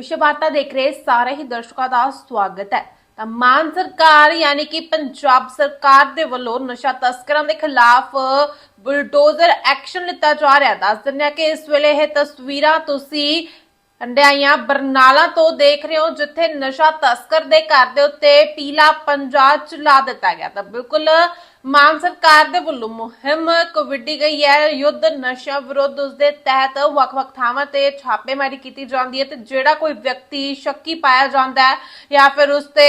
ਵਿਸ਼ਵ ਵਾਰਤਾ ਦੇਖ ਰਹੇ ਸਾਰੇ ਹੀ ਦਰਸ਼ਕਾਂ ਦਾ ਸਵਾਗਤ ਹੈ। ਤਾਂ ਮਾਨ ਸਰਕਾਰ ਯਾਨੀ ਕਿ ਪੰਜਾਬ ਸਰਕਾਰ ਦੇ ਵੱਲੋਂ ਨਸ਼ਾ ਤਸਕਰਾਂ ਦੇ ਖਿਲਾਫ ਬੁਲਡੋਜ਼ਰ ਐਕਸ਼ਨ ਲਿੱਤਾ ਜਾ ਰਿਹਾ ਦੱਸ ਦਿੰਦੇ ਹਾਂ ਕਿ ਇਸ ਵੇਲੇ ਇਹ ਤਸਵੀਰਾਂ ਤੁਸੀਂ ਹੰਡਿਆਈਆਂ ਬਰਨਾਲਾ ਤੋਂ ਦੇਖ ਰਹੇ ਹੋ, ਜਿੱਥੇ ਨਸ਼ਾ ਤਸਕਰ ਦੇ ਘਰ ਦੇ ਉੱਤੇ ਪੀਲਾ ਪੰਜਾ ਚਲਾ ਦਿੱਤਾ ਗਿਆ। ਤਾਂ ਬਿਲਕੁਲ ਮਾਨ ਸਰਕਾਰ ਦੇ ਵੱਲੋਂ ਮੁਹਿੰਮ ਕਵਿੱਡੀ ਗਈ ਹੈ। ਯੁੱਧ, ਨਸ਼ਾ ਵਿਰੁੱਧ ਉਸ ਦੇ ਤਹਿਤ ਵੱਖ-ਵੱਖ ਥਾਵਾਂ ਤੇ ਛਾਪੇਮਾਰੀ ਕੀਤੀ ਜਾਂਦੀ ਹੈ ਤੇ ਜਿਹੜਾ ਕੋਈ ਵਿਅਕਤੀ ਸ਼ੱਕੀ ਪਾਇਆ ਜਾਂਦਾ ਹੈ ਜਾਂ ਫਿਰ ਉਸ ਤੇ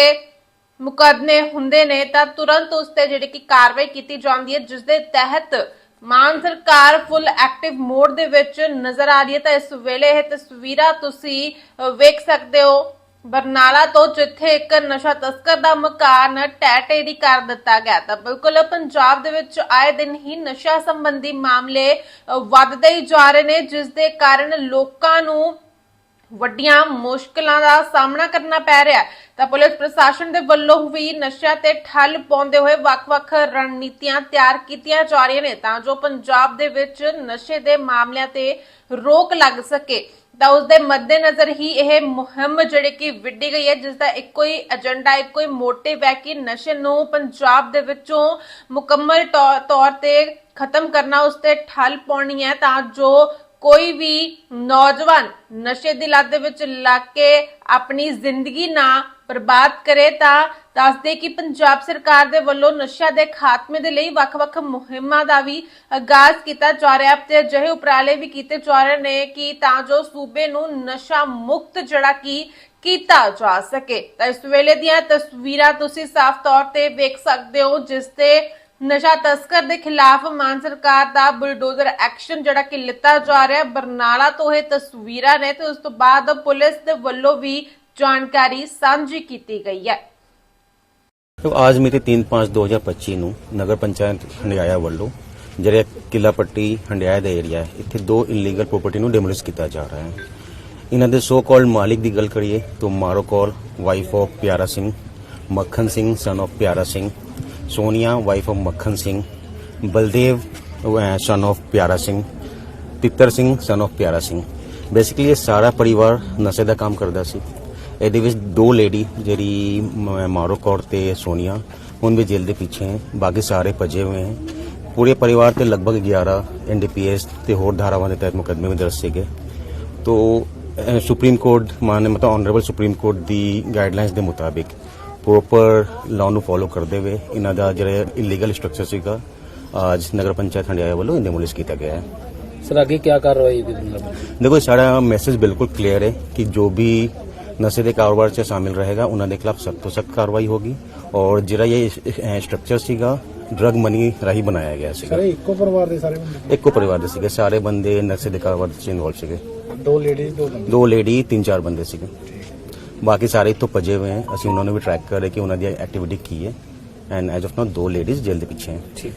ਮੁਕੱਦਮੇ ਹੁੰਦੇ ਨੇ ਤਾਂ ਤੁਰੰਤ ਉਸ ਤੇ ਜਿਹੜੀ ਕਿ ਕਾਰਵਾਈ ਕੀਤੀ ਜਾਂਦੀ ਹੈ ਜਿਸ ਦੇ ਤਹਿਤ ਮਾਨ ਸਰਕਾਰ ਫੁੱਲ ਐਕਟਿਵ ਮੋਡ ਦੇ ਵਿੱਚ ਨਜ਼ਰ ਆ ਰਹੀ ਹੈ। ਤਾਂ ਇਸ ਵੇਲੇ ਇਹ ਤਸਵੀਰਾਂ ਤੁਸੀਂ ਵੇਖ ਸਕਦੇ ਹੋ। ਬਰਨਾਲਾ ਤੋਂ ਜਿੱਥੇ ਇੱਕ ਨਸ਼ਾ ਤਸਕਰ ਦਾ ਮਕਾਨ ਟੈਟੇਰੀ ਕਰ ਦਿੱਤਾ ਗਿਆ ਤਾਂ ਬਿਲਕੁਲ ਪੰਜਾਬ ਦੇ ਵਿੱਚ ਆਏ ਦਿਨ ਹੀ ਨਸ਼ਾ ਸੰਬੰਧੀ ਮਾਮਲੇ ਵੱਧਦੇ ਹੀ ਜਾ ਰਹੇ ਨੇ, ਜਿਸ ਦੇ ਕਾਰਨ ਲੋਕਾਂ ਨੂੰ ਵੱਡੀਆਂ ਮੁਸ਼ਕਲਾਂ ਦਾ ਸਾਹਮਣਾ ਕਰਨਾ ਪੈ ਰਿਹਾ ਤਾਂ ਪੁਲਿਸ ਪ੍ਰਸ਼ਾਸਨ ਦੇ ਵੱਲੋਂ ਵੀ ਨਸ਼ਾ ਤੇ ਠੱਲ ਪਾਉਂਦੇ ਹੋਏ ਵੱਖ-ਵੱਖ ਰਣਨੀਤੀਆਂ ਤਿਆਰ ਕੀਤੀਆਂ ਜਾ ਰਹੀਆਂ ਨੇ ਤਾਂ ਜੋ ਪੰਜਾਬ ਦੇ ਵਿੱਚ ਨਸ਼ੇ ਦੇ ਮਾਮਲਿਆਂ ਤੇ ਰੋਕ ਲੱਗ ਸਕੇ। ਤਾਂ ਉਸ ਦੇ ਮੱਦੇਨਜ਼ਰ ਹੀ ਇਹ ਮੁਹਿੰਮ ਜਿਹੜੀ ਕਿ ਵਿੱਢੀ ਗਈ ਹੈ ਜਿਸ ਦਾ ਇੱਕੋ ਹੀ ਏਜੰਡਾ, ਇੱਕੋ ਹੀ ਮੋਟਿਵ ਹੈ ਕਿ ਨਸ਼ੇ ਨੂੰ ਪੰਜਾਬ ਦੇ ਵਿੱਚੋਂ ਮੁਕੰਮਲ ਤੌ- ਤੌਰ ਤੇ ਖਤਮ ਕਰਨਾ, ਉਸ ਤੇ ਠੱਲ ਪਾਉਣੀ ਹੈ ਤਾਂ ਜੋ ਕੋਈ ਵੀ ਨੌਜਵਾਨ ਨਸ਼ੇ ਦੀ ਲਤ ਦੇ ਵਿੱਚ ਲੱਗ ਕੇ ਆਪਣੀ ਜ਼ਿੰਦਗੀ ਨਾ ਬਰਬਾਦ ਕਰੇ ਤਾਂ ਦੱਸਦੇ ਕਿ ਪੰਜਾਬ ਸਰਕਾਰ ਦੇ ਵੱਲੋਂ ਨਸ਼ਾ ਦੇ ਖਾਤਮੇ ਦੇ ਲਈ ਵੱਖ-ਵੱਖ ਮੁਹਿੰਮਾਂ ਦਾ ਵੀ ਆਗਾਜ਼ ਕੀਤਾ ਜਾ ਰਿਹਾ ਤੇ ਅਜਿਹੇ ਉਪਰਾਲੇ ਵੀ ਕੀਤੇ ਜਾ ਰਹੇ ਨੇ ਕਿ ਤਾਂ ਜੋ ਸੂਬੇ ਨੂੰ ਨਸ਼ਾ ਮੁਕਤ ਜਿਹੜਾ ਕਿ ਕੀਤਾ ਜਾ ਸਕੇ। ਤਾਂ ਇਸ ਵੇਲੇ ਦੀਆਂ ਤਸਵੀਰਾਂ ਤੁਸੀਂ ਸਾਫ਼ ਤੌਰ ਤੇ ਵੇਖ ਸਕਦੇ ਹੋ, ਜਿਸ ਤੇ ਨਸ਼ਾ ਤਸਕਰ ਦੇ ਖਿਲਾਫ ਮਾਨ ਸਰਕਾਰ ਦਾ ਬੁਲਡੋਜ਼ਰ ਐਕਸ਼ਨ ਜਿਹੜਾ ਕਿ ਲਿੱਤਾ ਜਾ ਰਿਹਾ ਬਰਨਾਲਾ ਤੋਂ ਇਹ ਤਸਵੀਰਾਂ ਨੇ ਤੇ ਉਸ ਤੋਂ ਬਾਅਦ ਪੁਲਿਸ ਦੇ ਵੱਲੋਂ ਵੀ ਜਾਣਕਾਰੀ ਸਾਂਝੀ ਕੀਤੀ ਗਈ ਹੈ। ਤੋ ਅੱਜ ਮਿਤੀ 3/5/2025 ਨੂੰ ਨਗਰ ਪੰਚਾਇਤ ਹੰਡਿਆਇਆ ਵੱਲੋਂ ਜਿਹੜੇ ਕਿਲਾ ਪੱਟੀ ਹੰਡਿਆਇਆ ਦਾ ਏਰੀਆ ਹੈ, ਇੱਥੇ ਦੋ ਇਲੀਗਲ ਪ੍ਰਾਪਰਟੀ ਨੂੰ ਡੈਮੋਲਿਸ਼ ਕੀਤਾ ਜਾ ਰਿਹਾ ਹੈ। ਇਹਨਾਂ ਦੇ ਸੋ ਕਾਲਡ ਮਾਲਿਕ ਦੀ ਗੱਲ ਕਰੀਏ ਤਾਂ Maro Kaur wife of Piara Singh, Makhan Singh son of Piara Singh Sonia wife of Makhan Singh, Baldev son of Piara Singh, Titar Singh son of Piara Singh. Basically ਇਹ ਸਾਰਾ ਪਰਿਵਾਰ ਨਸ਼ੇ ਦਾ ਕੰਮ ਕਰਦਾ ਸੀ। ਇਹਦੇ ਵਿੱਚ ਦੋ ਲੇਡੀ ਜਿਹੜੀ ਮ- ਮਾਰੋ ਕੌਰ ਤੇ ਸੋਨੀਆ ਹੁਣ ਵੀ ਜੇਲ੍ਹ ਦੇ ਪਿੱਛੇ ਹੈ। ਬਾਕੀ ਸਾਰੇ ਭੱਜੇ ਹੋਏ ਹੈ। ਪੂਰੇ ਪਰਿਵਾਰ ਤੇ ਲਗਭਗ 11 ਐਨਡੀਪੀਐਸ ਤੇ ਹੋਰ ਧਾਰਾਵਾਂ ਦੇ ਤਹਿਤ ਮੁਕੱਦਮੇ ਵੀ ਦਰਜ ਸੀਗੇ। ਤੋ ਸੁਪਰੀਮ ਕੋਰਟ ਮਾਨੇ ਮਤਲਬ ਆਨਰੇਬਲ ਸੁਪਰੀਮ ਕੋਰਟ ਦੀ ਗਾਈਡਲਾਈਨਸ ਦੇ ਮੁਤਾਬਿਕ ਪ੍ਰੋਪਰ ਲਾਅ ਨੂੰ ਫੋਲੋ ਕਰਦੇ ਹੋਏ ਇਹਨਾਂ ਦਾ ਜਿਹੜਾ ਇਲੀਗਲ ਸਟਰਕਚਰ ਸੀਗਾ ਅੱਜ ਨਗਰ ਪੰਚਾਇਤ ਹੰਡਿਆਇਆ ਵੱਲੋਂ ਇਨਡੈਮੋਲਿਸ਼ ਕੀਤਾ ਗਿਆ ਹੈ। ਸਰ ਅੱਗੇ ਕੀ ਕਾਰਵਾਈ ਹੋਏਗੀ ਦੇਖੋ ਸਾਡਾ ਮੈਸੇਜ ਬਿਲਕੁਲ ਕਲੀਅਰ ਹੈ ਕਿ ਜੋ ਵੀ ਨਸ਼ੇ ਦੇ ਕਾਰੋਬਾਰ 'ਚ ਸ਼ਾਮਿਲ ਰਹੇਗਾ ਉਹਨਾਂ ਦੇ ਖਿਲਾਫ ਸਖਤ ਤੋਂ ਸਖਤ ਕਾਰਵਾਈ ਹੋਗੀ ਔਰ ਜਿਹੜਾ ਇਹ ਸਟਰਕਚਰ ਸੀਗਾ ਡਰਗ ਮਨੀ ਰਾਹੀਂ ਬਣਾਇਆ ਗਿਆ ਸੀਗਾ। ਸਾਰੇ ਇੱਕੋ ਪਰਿਵਾਰ ਦੇ ਸਾਰੇ ਬੰਦੇ? ਇੱਕੋ ਪਰਿਵਾਰ ਦੇ ਸੀਗੇ ਸਾਰੇ ਬੰਦੇ ਨਸ਼ੇ ਦੇ ਕਾਰੋਬਾਰ 'ਚ ਇਨਵੋਲਵ ਸੀਗੇ। ਦੋ ਲੇਡੀਜ਼ ਦੋ ਬੰਦੇ? ਦੋ ਲੇਡੀ ਤਿੰਨ ਚਾਰ ਬੰਦੇ ਸੀਗੇ। ਬਾਕੀ ਸਾਰੇ ਇੱਥੋਂ ਭੱਜੇ ਹੋਏ ਹੈ ਅਸੀਂ ਉਹਨਾਂ ਨੂੰ ਵੀ ਟਰੈਕ ਕਰ ਰਹੇ ਕਿ ਉਹਨਾਂ ਦੀ ਐਕਟੀਵਿਟੀ ਕੀ ਹੈ। ਐਂਡ ਐਜ਼ ਆਫ ਨਾਓ ਦੋ ਲੇਡੀਜ਼ ਜੇਲ੍ਹ ਦੇ ਪਿੱਛੇ ਹੈ ठीक